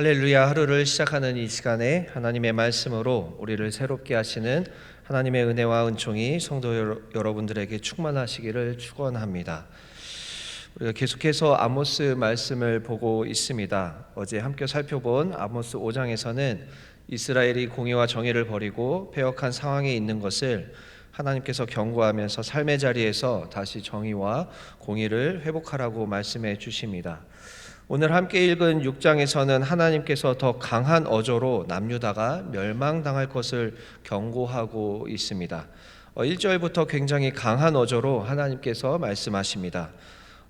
할렐루야 하루를 시작하는 이 시간에 하나님의 말씀으로 우리를 새롭게 하시는 하나님의 은혜와 은총이 성도 여러- 여러분들에게 충만하시기를 축원합니다. 우리가 계속해서 아모스 말씀을 보고 있습니다. 어제 함께 살펴본 아모스 5장에서는 이스라엘이 공의와 정의를 버리고 패역한 상황에 있는 것을 하나님께서 경고하면서 삶의 자리에서 다시 정의와 공의를 회복하라고 말씀해 주십니다. 오늘 함께 읽은 6장에서는 하나님께서 더 강한 어조로 남유다가 멸망당할 것을 경고하고 있습니다. 1절부터 굉장히 강한 어조로 하나님께서 말씀하십니다.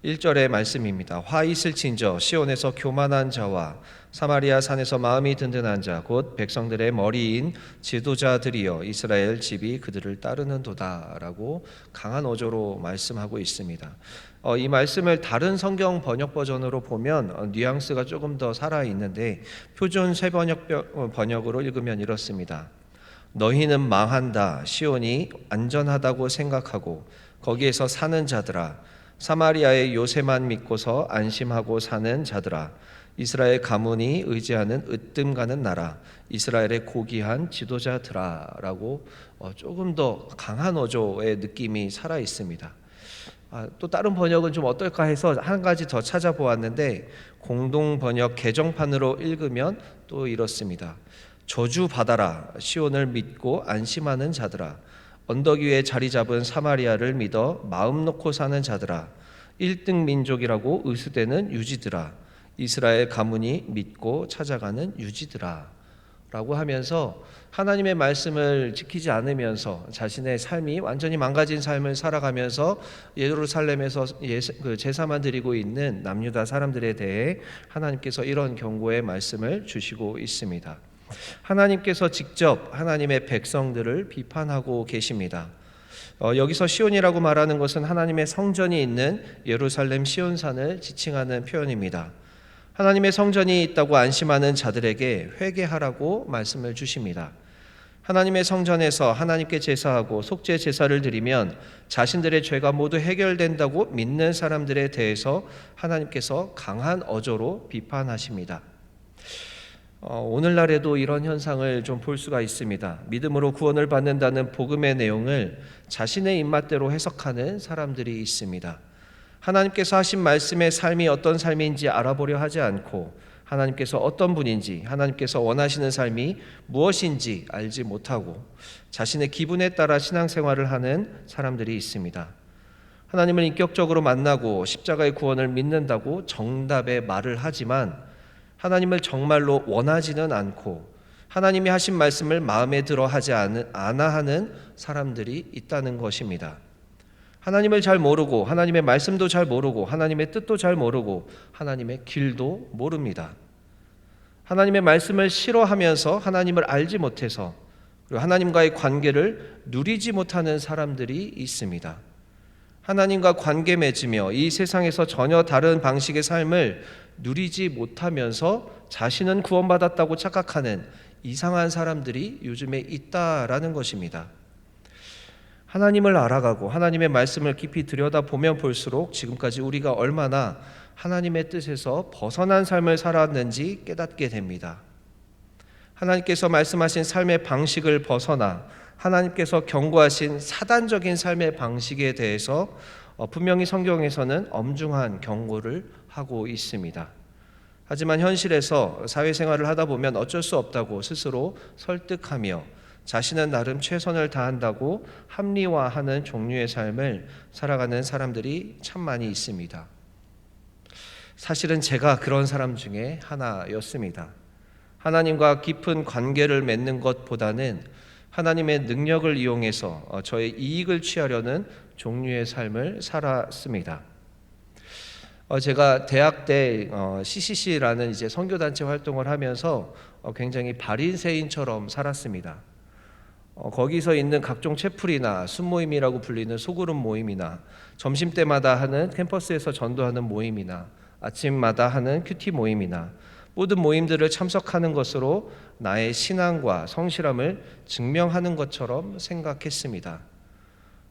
1절의 말씀입니다. 화 있을진저 시온에서 교만한 자와 사마리아 산에서 마음이 든든한 자 곧 백성들의 머리인 지도자들이여 이스라엘 집이 그들을 따르는도다라고 강한 어조로 말씀하고 있습니다. 어, 이 말씀을 다른 성경 번역 버전으로 보면 어, 뉘앙스가 조금 더 살아 있는데 표준 새 번역 어, 번역으로 읽으면 이렇습니다. 너희는 망한다. 시온이 안전하다고 생각하고 거기에서 사는 자들아 사마리아의 요새만 믿고서 안심하고 사는 자들아 이스라엘 가문이 의지하는 으뜸 가는 나라 이스라엘의 고귀한 지도자들아라고 어, 조금 더 강한 어조의 느낌이 살아 있습니다. 아, 또 다른 번역은 좀 어떨까 해서 한 가지 더 찾아보았는데 공동 번역 개정판으로 읽으면 또 이렇습니다. 저주 받아라. 시온을 믿고 안심하는 자들아. 언덕 위에 자리 잡은 사마리아를 믿어 마음 놓고 사는 자들아. 1등 민족이라고 의수되는 유지들아. 이스라엘 가문이 믿고 찾아가는 유지들아 라고 하면서 하나님의 말씀을 지키지 않으면서 자신의 삶이 완전히 망가진 삶을 살아가면서 예루살렘에서 그 제사만 드리고 있는 남유다 사람들에 대해 하나님께서 이런 경고의 말씀을 주시고 있습니다. 하나님께서 직접 하나님의 백성들을 비판하고 계십니다. 어, 여기서 시온이라고 말하는 것은 하나님의 성전이 있는 예루살렘 시온산을 지칭하는 표현입니다. 하나님의 성전이 있다고 안심하는 자들에게 회개하라고 말씀을 주십니다. 하나님의 성전에서 하나님께 제사하고 속죄 제사를 드리면 자신들의 죄가 모두 해결된다고 믿는 사람들에 대해서 하나님께서 강한 어조로 비판하십니다. 어, 오늘날에도 이런 현상을 좀 볼 수가 있습니다. 믿음으로 구원을 받는다는 복음의 내용을 자신의 입맛대로 해석하는 사람들이 있습니다. 하나님께서 하신 말씀의 삶이 어떤 삶인지 알아보려 하지 않고 하나님께서 어떤 분인지 하나님께서 원하시는 삶이 무엇인지 알지 못하고 자신의 기분에 따라 신앙생활을 하는 사람들이 있습니다. 하나님을 인격적으로 만나고 십자가의 구원을 믿는다고 정답의 말을 하지만 하나님을 정말로 원하지는 않고 하나님이 하신 말씀을 마음에 들어 하지 않- 않아 하는 사람들이 있다는 것입니다. 하나님을 잘 모르고 하나님의 말씀도 잘 모르고 하나님의 뜻도 잘 모르고 하나님의 길도 모릅니다. 하나님의 말씀을 싫어하면서 하나님을 알지 못해서 그리고 하나님과의 관계를 누리지 못하는 사람들이 있습니다. 하나님과 관계 맺으며 이 세상에서 전혀 다른 방식의 삶을 누리지 못하면서 자신은 구원받았다고 착각하는 이상한 사람들이 요즘에 있다라는 것입니다. 하나님을 알아가고 하나님의 말씀을 깊이 들여다보면 볼수록 지금까지 우리가 얼마나 하나님의 뜻에서 벗어난 삶을 살았는지 깨닫게 됩니다. 하나님께서 말씀하신 삶의 방식을 벗어나 하나님께서 경고하신 사단적인 삶의 방식에 대해서 어, 분명히 성경에서는 엄중한 경고를 하고 있습니다. 하지만 현실에서 사회생활을 하다 보면 어쩔 수 없다고 스스로 설득하며 자신은 나름 최선을 다한다고 합리화하는 종류의 삶을 살아가는 사람들이 참 많이 있습니다. 사실은 제가 그런 사람 중에 하나였습니다. 하나님과 깊은 관계를 맺는 것보다는 하나님의 능력을 이용해서 어, 저의 이익을 취하려는 종류의 삶을 살았습니다. 어, 제가 대학 때 어, CCC라는 이제 선교 단체 활동을 하면서 어, 굉장히 발인세인처럼 살았습니다. 어, 거기서 있는 각종 채플이나 순모임이라고 불리는 소그룹 모임이나 점심 때마다 하는 캠퍼스에서 전도하는 모임이나 아침마다 하는 큐티 모임이나 모든 모임들을 참석하는 것으로 나의 신앙과 성실함을 증명하는 것처럼 생각했습니다.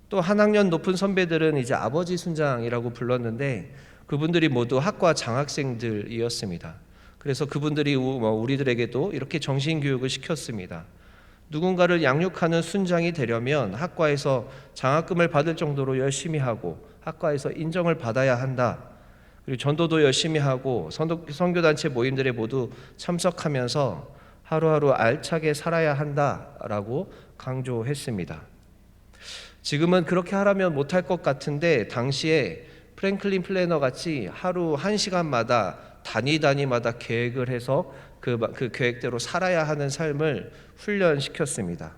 또 한 학년 높은 선배들은 이제 아버지 순장이라고 불렀는데 그분들이 모두 학과 장학생들이었습니다. 그래서 그분들이 우- 뭐 우리들에게도 이렇게 정신 교육을 시켰습니다. 누군가를 양육하는 순장이 되려면 학과에서 장학금을 받을 정도로 열심히 하고 학과에서 인정을 받아야 한다. 그리고 전도도 열심히 하고 선교단체 모임들에 모두 참석하면서 하루하루 알차게 살아야 한다라고 강조했습니다. 지금은 그렇게 하라면 못할 것 같은데 당시에 프랭클린 플래너 같이 하루 한 시간마다 단위 단위마다 계획을 해서 그, 마- 그 계획대로 살아야 하는 삶을 훈련시켰습니다.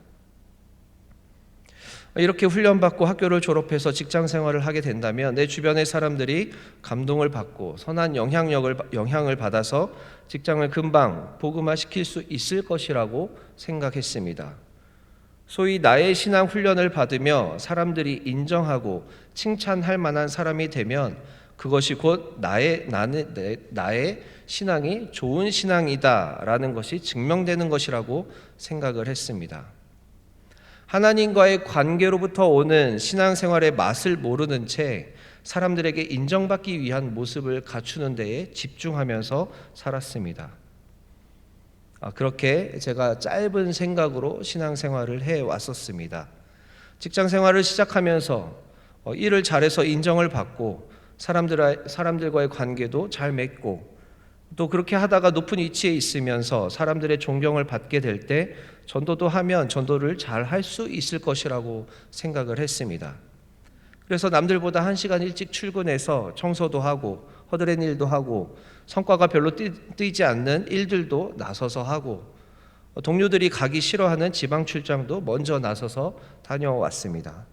이렇게 훈련받고 학교를 졸업해서 직장 생활을 하게 된다면 내 주변의 사람들이 감동을 받고 선한 영향력을 영향을 받아서 직장을 금방 복음화 시킬 수 있을 것이라고 생각했습니다. 소위 나의 신앙 훈련을 받으며 사람들이 인정하고 칭찬할 만한 사람이 되면 그것이 곧 나의 나는 내, 나의 신앙이 좋은 신앙이다라는 것이 증명되는 것이라고 생각을 했습니다. 하나님과의 관계로부터 오는 신앙생활의 맛을 모르는 채 사람들에게 인정받기 위한 모습을 갖추는 데에 집중하면서 살았습니다. 아, 그렇게 제가 짧은 생각으로 신앙생활을 해 왔었습니다. 직장 생활을 시작하면서 어, 일을 잘해서 인정을 받고 사람들 사람들과의 관계도 잘 맺고 또 그렇게 하다가 높은 위치에 있으면서 사람들의 존경을 받게 될 때 전도도 하면 전도를 잘 할 수 있을 것이라고 생각을 했습니다. 그래서 남들보다 한 시간 일찍 출근해서 청소도 하고 허드렛 일도 하고 성과가 별로 띄, 지 않는 일들도 나서서 하고 동료들이 가기 싫어하는 지방 출장도 먼저 나서서 다녀왔습니다.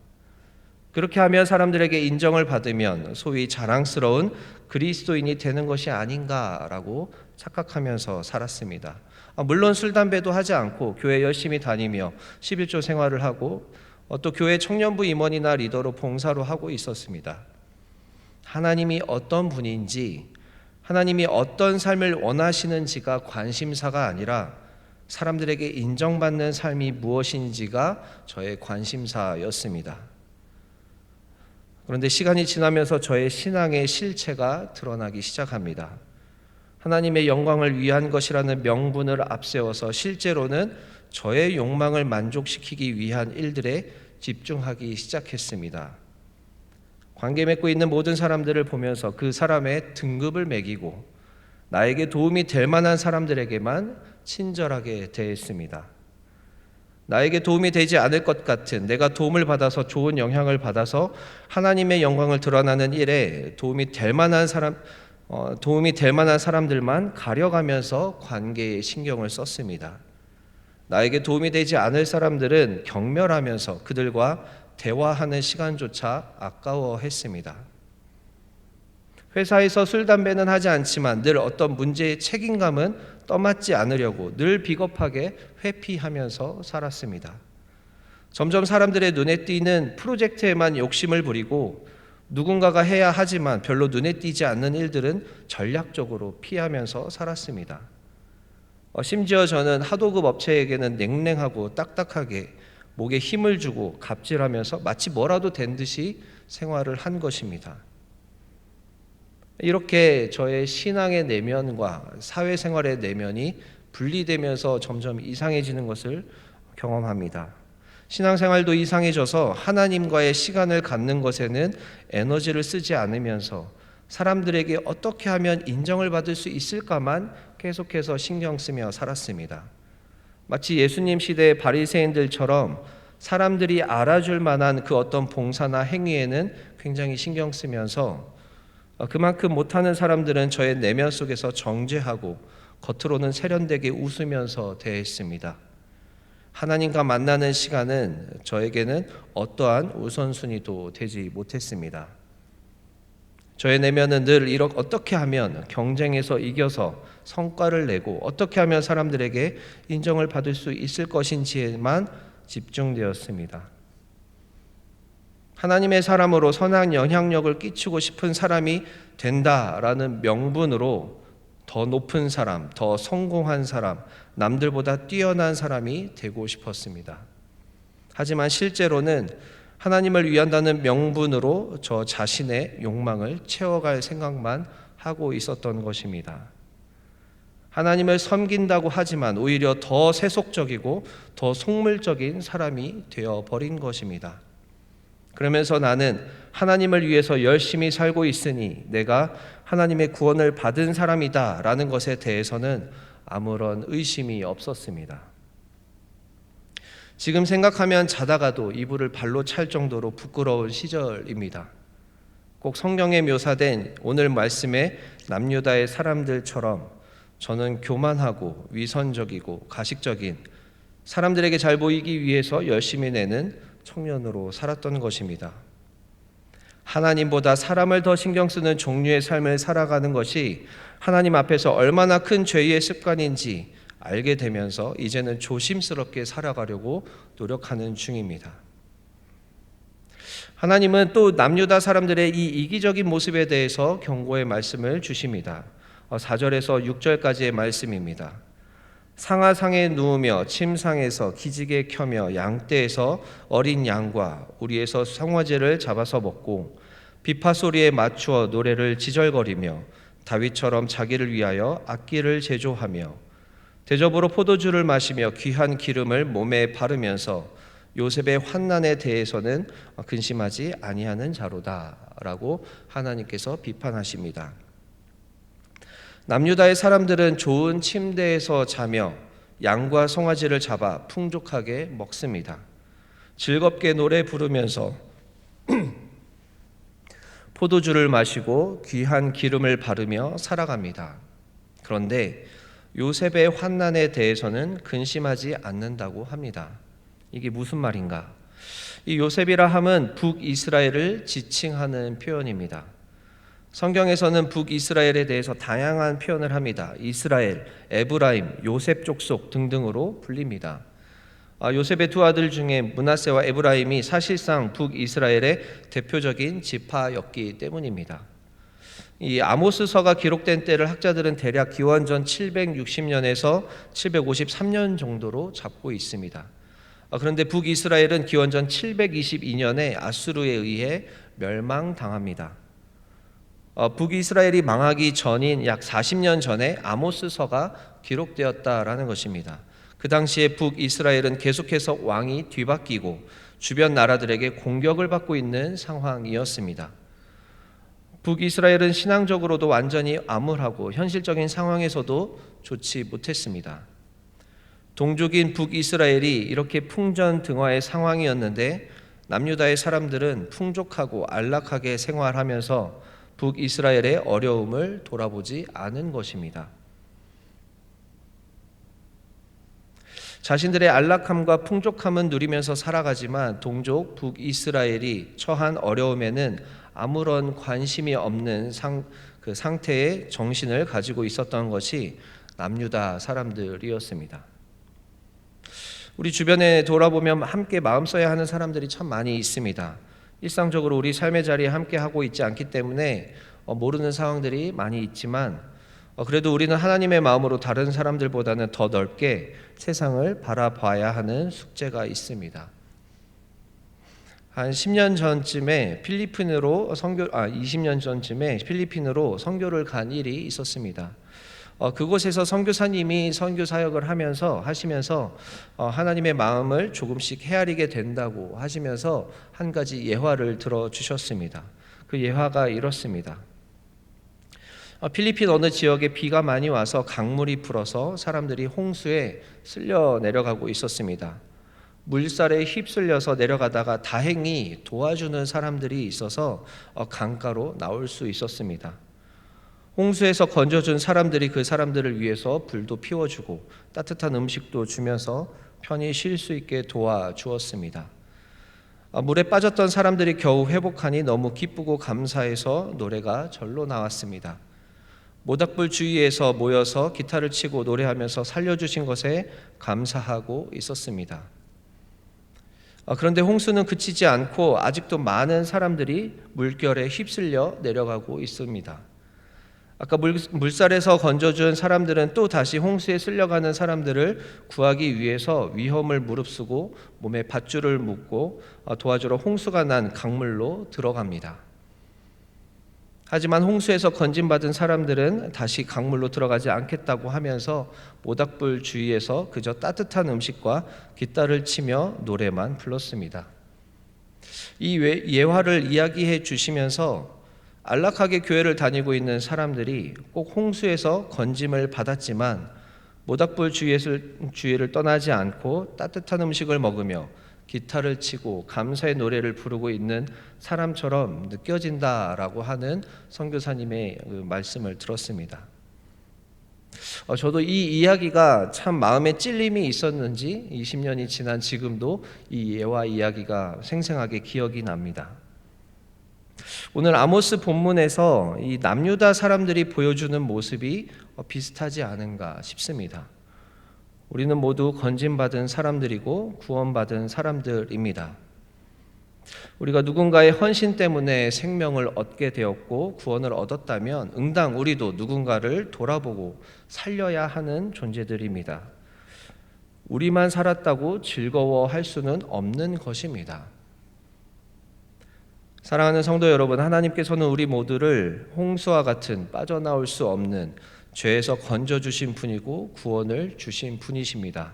그렇게 하면 사람들에게 인정을 받으면 소위 자랑스러운 그리스도인이 되는 것이 아닌가라고 착각하면서 살았습니다. 아, 물론 술 담배도 하지 않고 교회 열심히 다니며 11조 생활을 하고 어, 또 교회 청년부 임원이나 리더로 봉사로 하고 있었습니다. 하나님이 어떤 분인지 하나님이 어떤 삶을 원하시는지가 관심사가 아니라 사람들에게 인정받는 삶이 무엇인지가 저의 관심사였습니다. 그런데 시간이 지나면서 저의 신앙의 실체가 드러나기 시작합니다. 하나님의 영광을 위한 것이라는 명분을 앞세워서 실제로는 저의 욕망을 만족시키기 위한 일들에 집중하기 시작했습니다. 관계 맺고 있는 모든 사람들을 보면서 그 사람의 등급을 매기고 나에게 도움이 될 만한 사람들에게만 친절하게 대했습니다. 나에게 도움이 되지 않을 것 같은 내가 도움을 받아서 좋은 영향을 받아서 하나님의 영광을 드러나는 일에 도움이 될 만한 사람 어, 도움이 될 만한 사람들만 가려가면서 관계에 신경을 썼습니다. 나에게 도움이 되지 않을 사람들은 경멸하면서 그들과 대화하는 시간조차 아까워했습니다. 회사에서 술 담배는 하지 않지만 늘 어떤 문제의 책임감은 떠맡지 않으려고 늘 비겁하게 회피하면서 살았습니다. 점점 사람들의 눈에 띄는 프로젝트에만 욕심을 부리고 누군가가 해야 하지만 별로 눈에 띄지 않는 일들은 전략적으로 피하면서 살았습니다. 어, 심지어 저는 하도급 업체에게는 냉랭하고 딱딱하게 목에 힘을 주고 갑질하면서 마치 뭐라도 된 듯이 생활을 한 것입니다. 이렇게 저의 신앙의 내면과 사회생활의 내면이 분리되면서 점점 이상해지는 것을 경험합니다. 신앙생활도 이상해져서 하나님과의 시간을 갖는 것에는 에너지를 쓰지 않으면서 사람들에게 어떻게 하면 인정을 받을 수 있을까만 계속해서 신경 쓰며 살았습니다. 마치 예수님 시대의 바리새인들처럼 사람들이 알아줄 만한 그 어떤 봉사나 행위에는 굉장히 신경 쓰면서 어, 그만큼 못하는 사람들은 저의 내면 속에서 정죄하고 겉으로는 세련되게 웃으면서 대했습니다. 하나님과 만나는 시간은 저에게는 어떠한 우선순위도 되지 못했습니다. 저의 내면은 늘 이렇게 어떻게 하면 경쟁에서 이겨서 성과를 내고 어떻게 하면 사람들에게 인정을 받을 수 있을 것인지에만 집중되었습니다. 하나님의 사람으로 선한 영향력을 끼치고 싶은 사람이 된다라는 명분으로 더 높은 사람, 더 성공한 사람, 남들보다 뛰어난 사람이 되고 싶었습니다. 하지만 실제로는 하나님을 위한다는 명분으로 저 자신의 욕망을 채워갈 생각만 하고 있었던 것입니다. 하나님을 섬긴다고 하지만 오히려 더 세속적이고 더 속물적인 사람이 되어 버린 것입니다. 그러면서 나는 하나님을 위해서 열심히 살고 있으니 내가 하나님의 구원을 받은 사람이다 라는 것에 대해서는 아무런 의심이 없었습니다. 지금 생각하면 자다가도 이불을 발로 찰 정도로 부끄러운 시절입니다. 꼭 성경에 묘사된 오늘 말씀의 남유다의 사람들처럼 저는 교만하고 위선적이고 가식적인 사람들에게 잘 보이기 위해서 열심히 내는 청년으로 살았던 것입니다. 하나님보다 사람을 더 신경 쓰는 종류의 삶을 살아가는 것이 하나님 앞에서 얼마나 큰 죄의 습관인지 알게 되면서 이제는 조심스럽게 살아가려고 노력하는 중입니다. 하나님은 또 남유다 사람들의 이 이기적인 모습에 대해서 경고의 말씀을 주십니다. 4절에서 6절까지의 말씀입니다. 상하상에 누우며 침상에서 기지개 켜며 양떼에서 어린 양과 우리에서 성화제를 잡아서 먹고 비파 소리에 맞추어 노래를 지절거리며 다윗처럼 자기를 위하여 악기를 제조하며 대접으로 포도주를 마시며 귀한 기름을 몸에 바르면서 요셉의 환난에 대해서는 근심하지 아니하는 자로다라고 하나님께서 비판하십니다. 남유다의 사람들은 좋은 침대에서 자며 양과 송아지를 잡아 풍족하게 먹습니다. 즐겁게 노래 부르면서 포도주를 마시고 귀한 기름을 바르며 살아갑니다. 그런데 요셉의 환난에 대해서는 근심하지 않는다고 합니다. 이게 무슨 말인가? 이 요셉이라 함은 북이스라엘을 지칭하는 표현입니다. 성경에서는 북이스라엘에 대해서 다양한 표현을 합니다. 이스라엘, 에브라임, 요셉 족속 등등으로 불립니다. 아, 요셉의 두 아들 중에 문하세와 에브라임이 사실상 북이스라엘의 대표적인 지파였기 때문입니다. 이 아모스서가 기록된 때를 학자들은 대략 기원전 760년에서 753년 정도로 잡고 있습니다. 아, 그런데 북이스라엘은 기원전 722년에 아수르에 의해 멸망당합니다. 어, 북이스라엘이 망하기 전인 약 40년 전에 아모스서가 기록되었다라는 것입니다. 그 당시에 북이스라엘은 계속해서 왕이 뒤바뀌고 주변 나라들에게 공격을 받고 있는 상황이었습니다. 북이스라엘은 신앙적으로도 완전히 암울하고 현실적인 상황에서도 좋지 못했습니다. 동족인 북이스라엘이 이렇게 풍전등화의 상황이었는데 남유다의 사람들은 풍족하고 안락하게 생활하면서 북이스라엘의 어려움을 돌아보지 않은 것입니다. 자신들의 안락함과 풍족함은 누리면서 살아가지만 동족 북이스라엘이 처한 어려움에는 아무런 관심이 없는 상, 그 상태의 정신을 가지고 있었던 것이 남유다 사람들이었습니다. 우리 주변에 돌아보면 함께 마음 써야 하는 사람들이 참 많이 있습니다. 일상적으로 우리 삶의 자리에 함께 하고 있지 않기 때문에 어, 모르는 상황들이 많이 있지만 어, 그래도 우리는 하나님의 마음으로 다른 사람들보다는 더 넓게 세상을 바라봐야 하는 숙제가 있습니다. 한 10년 전쯤에 필리핀으로 선교 아 20년 전쯤에 필리핀으로 선교를 간 일이 있었습니다. 어, 그곳에서 선교사님이 선교 사역을 하면서 하시면서 어, 하나님의 마음을 조금씩 헤아리게 된다고 하시면서 한 가지 예화를 들어 주셨습니다. 그 예화가 이렇습니다. 어, 필리핀 어느 지역에 비가 많이 와서 강물이 불어서 사람들이 홍수에 쓸려 내려가고 있었습니다. 물살에 휩쓸려서 내려가다가 다행히 도와주는 사람들이 있어서 어, 강가로 나올 수 있었습니다. 홍수에서 건져준 사람들이 그 사람들을 위해서 불도 피워주고 따뜻한 음식도 주면서 편히 쉴 수 있게 도와주었습니다. 아, 물에 빠졌던 사람들이 겨우 회복하니 너무 기쁘고 감사해서 노래가 절로 나왔습니다. 모닥불 주위에서 모여서 기타를 치고 노래하면서 살려주신 것에 감사하고 있었습니다. 아, 그런데 홍수는 그치지 않고 아직도 많은 사람들이 물결에 휩쓸려 내려가고 있습니다. 아까 물, 물살에서 건져준 사람들은 또 다시 홍수에 쓸려가는 사람들을 구하기 위해서 위험을 무릅쓰고 몸에 밧줄을 묶고 어, 도와주러 홍수가 난 강물로 들어갑니다. 하지만 홍수에서 건진받은 사람들은 다시 강물로 들어가지 않겠다고 하면서 모닥불 주위에서 그저 따뜻한 음식과 깃달을 치며 노래만 불렀습니다. 이 예화를 이야기해 주시면서 안락하게 교회를 다니고 있는 사람들이 꼭 홍수에서 건짐을 받았지만 모닥불 주위를 떠나지 않고 따뜻한 음식을 먹으며 기타를 치고 감사의 노래를 부르고 있는 사람처럼 느껴진다라고 하는 선교사님의 그 말씀을 들었습니다. 어, 저도 이 이야기가 참 마음에 찔림이 있었는지 20년이 지난 지금도 이 예화 이야기가 생생하게 기억이 납니다. 오늘 아모스 본문에서 이 남유다 사람들이 보여주는 모습이 어, 비슷하지 않은가 싶습니다. 우리는 모두 건진받은 사람들이고 구원받은 사람들입니다. 우리가 누군가의 헌신 때문에 생명을 얻게 되었고 구원을 얻었다면 응당 우리도 누군가를 돌아보고 살려야 하는 존재들입니다. 우리만 살았다고 즐거워할 수는 없는 것입니다. 사랑하는 성도 여러분, 하나님께서는 우리 모두를 홍수와 같은 빠져나올 수 없는 죄에서 건져 주신 분이고 구원을 주신 분이십니다.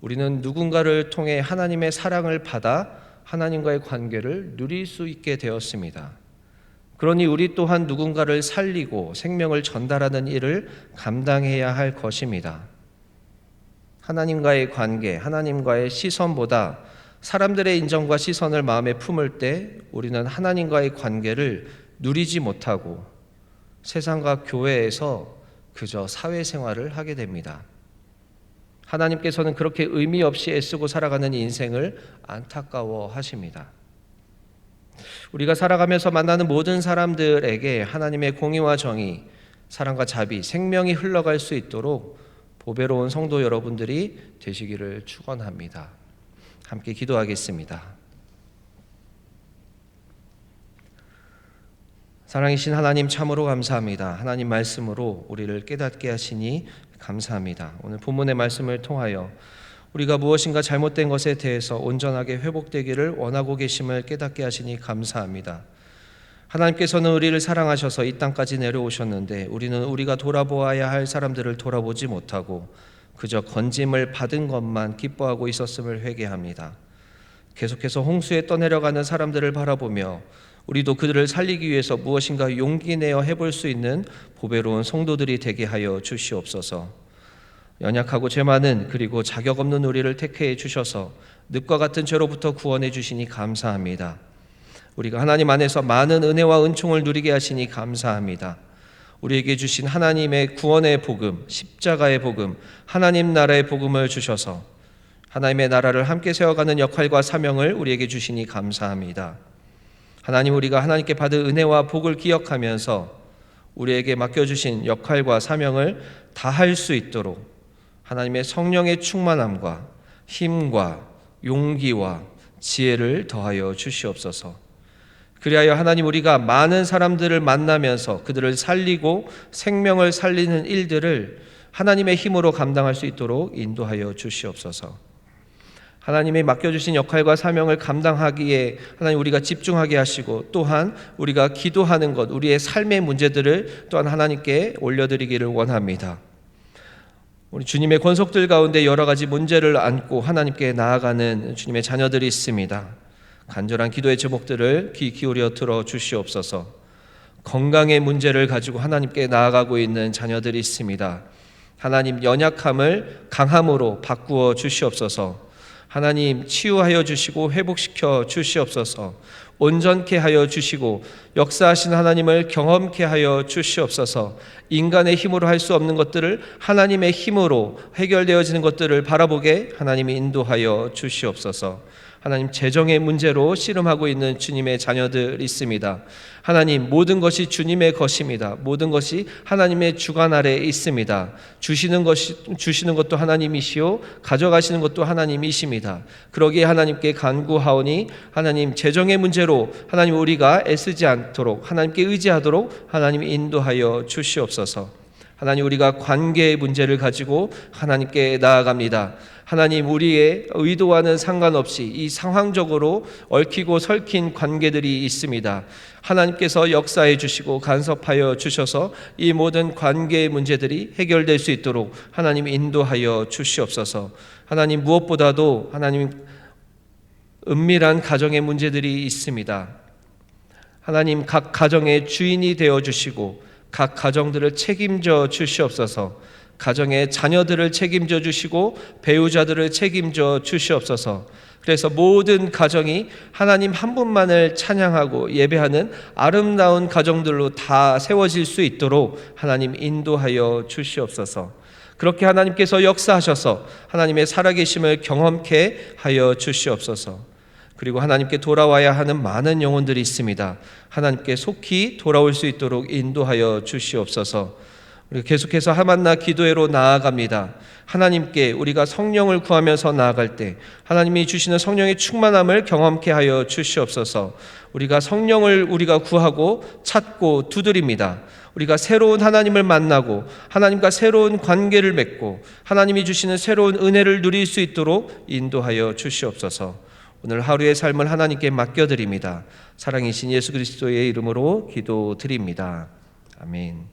우리는 누군가를 통해 하나님의 사랑을 받아 하나님과의 관계를 누릴 수 있게 되었습니다. 그러니 우리 또한 누군가를 살리고 생명을 전달하는 일을 감당해야 할 것입니다. 하나님과의 관계, 하나님과의 시선보다 사람들의 인정과 시선을 마음에 품을 때 우리는 하나님과의 관계를 누리지 못하고 세상과 교회에서 그저 사회생활을 하게 됩니다. 하나님께서는 그렇게 의미 없이 애쓰고 살아가는 인생을 안타까워 하십니다. 우리가 살아가면서 만나는 모든 사람들에게 하나님의 공의와 정의, 사랑과 자비, 생명이 흘러갈 수 있도록 보배로운 성도 여러분들이 되시기를 축원합니다. 함께 기도하겠습니다. 사랑이신 하나님 참으로 감사합니다. 하나님 말씀으로 우리를 깨닫게 하시니 감사합니다. 오늘 본문의 말씀을 통하여 우리가 무엇인가 잘못된 것에 대해서 온전하게 회복되기를 원하고 계심을 깨닫게 하시니 감사합니다. 하나님께서는 우리를 사랑하셔서 이 땅까지 내려오셨는데 우리는 우리가 돌아보아야 할 사람들을 돌아보지 못하고 그저 건짐을 받은 것만 기뻐하고 있었음을 회개합니다. 계속해서 홍수에 떠내려가는 사람들을 바라보며 우리도 그들을 살리기 위해서 무엇인가 용기 내어 해볼 수 있는 보배로운 성도들이 되게 하여 주시옵소서. 연약하고 죄 많은 그리고 자격 없는 우리를 택해 주셔서 늪과 같은 죄로부터 구원해 주시니 감사합니다. 우리가 하나님 안에서 많은 은혜와 은총을 누리게 하시니 감사합니다. 우리에게 주신 하나님의 구원의 복음, 십자가의 복음, 하나님 나라의 복음을 주셔서 하나님의 나라를 함께 세워가는 역할과 사명을 우리에게 주시니 감사합니다. 하나님 우리가 하나님께 받은 은혜와 복을 기억하면서 우리에게 맡겨주신 역할과 사명을 다할 수 있도록 하나님의 성령의 충만함과 힘과 용기와 지혜를 더하여 주시옵소서. 그리하여 하나님 우리가 많은 사람들을 만나면서 그들을 살리고 생명을 살리는 일들을 하나님의 힘으로 감당할 수 있도록 인도하여 주시옵소서. 하나님이 맡겨주신 역할과 사명을 감당하기에 하나님 우리가 집중하게 하시고 또한 우리가 기도하는 것, 우리의 삶의 문제들을 또한 하나님께 올려드리기를 원합니다. 우리 주님의 권속들 가운데 여러 가지 문제를 안고 하나님께 나아가는 주님의 자녀들이 있습니다. 간절한 기도의 제목들을 귀 기울여 들어 주시옵소서. 건강의 문제를 가지고 하나님께 나아가고 있는 자녀들이 있습니다. 하나님 연약함을 강함으로 바꾸어 주시옵소서. 하나님 치유하여 주시고 회복시켜 주시옵소서. 온전케 하여 주시고 역사하신 하나님을 경험케 하여 주시옵소서. 인간의 힘으로 할 수 없는 것들을 하나님의 힘으로 해결되어지는 것들을 바라보게 하나님이 인도하여 주시옵소서. 하나님 재정의 문제로 씨름하고 있는 주님의 자녀들 있습니다. 하나님 모든 것이 주님의 것입니다. 모든 것이 하나님의 주관 아래에 있습니다. 주시는 것이 주시는 것도 하나님이시요 가져가시는 것도 하나님이십니다. 그러기에 하나님께 간구하오니 하나님 재정의 문제로 하나님 우리가 애쓰지 않 도록 하나님께 의지하도록 하나님 인도하여 주시옵소서. 하나님 우리가 관계의 문제를 가지고 하나님께 나아갑니다. 하나님 우리의 의도와는 상관없이 이 상황적으로 얽히고 설킨 관계들이 있습니다. 하나님께서 역사해 주시고 간섭하여 주셔서 이 모든 관계의 문제들이 해결될 수 있도록 하나님 인도하여 주시옵소서. 하나님 무엇보다도 하나님 은밀한 가정의 문제들이 있습니다. 하나님 각 가정의 주인이 되어 주시고 각 가정들을 책임져 주시옵소서. 가정의 자녀들을 책임져 주시고 배우자들을 책임져 주시옵소서. 그래서 모든 가정이 하나님 한 분만을 찬양하고 예배하는 아름다운 가정들로 다 세워질 수 있도록 하나님 인도하여 주시옵소서. 그렇게 하나님께서 역사하셔서 하나님의 살아계심을 경험케 하여 주시옵소서. 그리고 하나님께 돌아와야 하는 많은 영혼들이 있습니다. 하나님께 속히 돌아올 수 있도록 인도하여 주시옵소서. 우리가 계속해서 하만나 기도회로 나아갑니다. 하나님께 우리가 성령을 구하면서 나아갈 때 하나님이 주시는 성령의 충만함을 경험케 하여 주시옵소서. 우리가 성령을 우리가 구하고 찾고 두드립니다. 우리가 새로운 하나님을 만나고 하나님과 새로운 관계를 맺고 하나님이 주시는 새로운 은혜를 누릴 수 있도록 인도하여 주시옵소서. 오늘 하루의 삶을 하나님께 맡겨드립니다. 사랑이신 예수 그리스도의 이름으로 기도드립니다. 아멘.